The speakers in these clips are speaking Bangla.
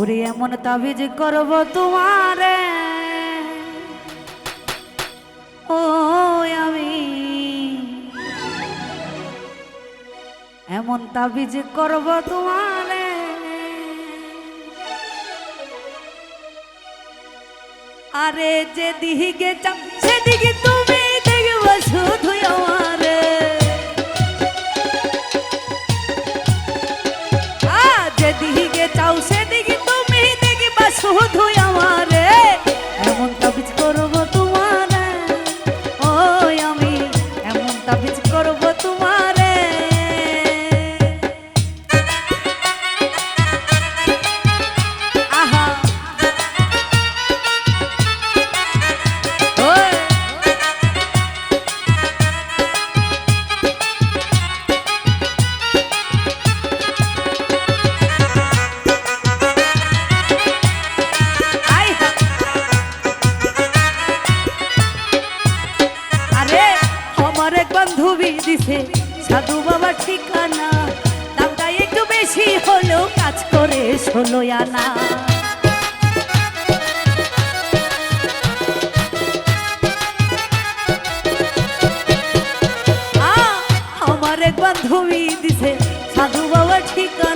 ওরে এমন তাবিজ করব তোমারে। ও আমি। এমন তাবিজ করব তোমারে। আরে যেদিকে চাও সেদিকে তুমি বান্ধবী দিছে, সাধু ঠিকানা। দামটা একটু বেশি হলেও কাজ করে আনা। আমার এক বান্ধবী দিছে, সাধু বাবার ঠিকানা।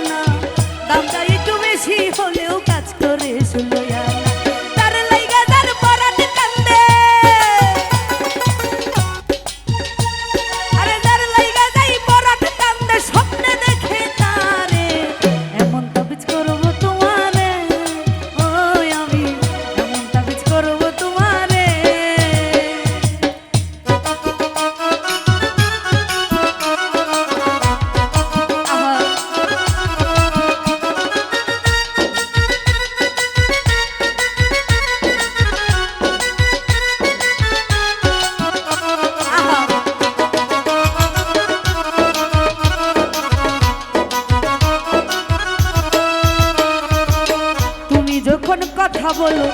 যখন কথা বলো?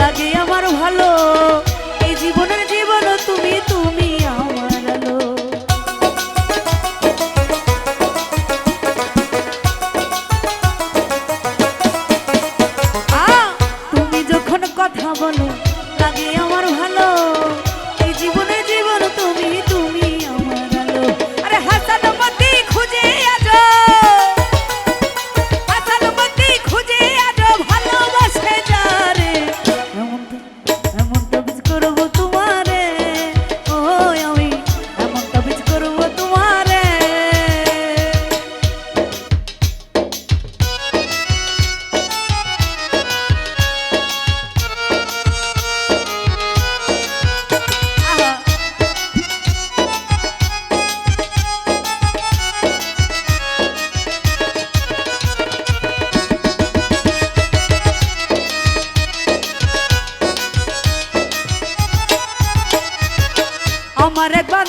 লাগে আমার ভালো। এই জীবনের জীবন তুমি তুমি আমার আলো। তুমি যখন কথা বলো, লাগে আমার ভালো।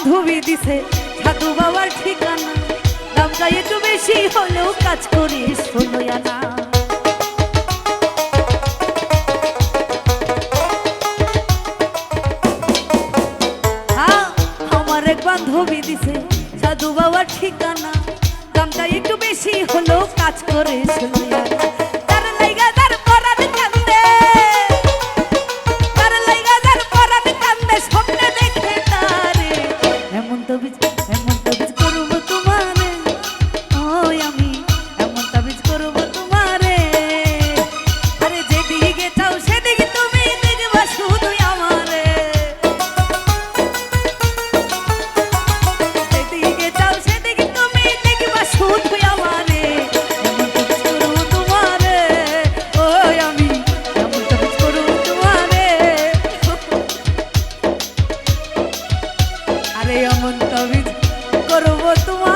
বান্ধবী দিছে সাধু বাবার ঠিকানা। দামটা একটু বেশি হলেও কাজ করিস শোনো না হ্যাঁ, আমার এক বান্ধবী দিছে সাধু বাবার ঠিকানা। দামটা একটু বেশি হলেও কাজ করে শোনো তোমারে এমন তাবিজ করব তোমার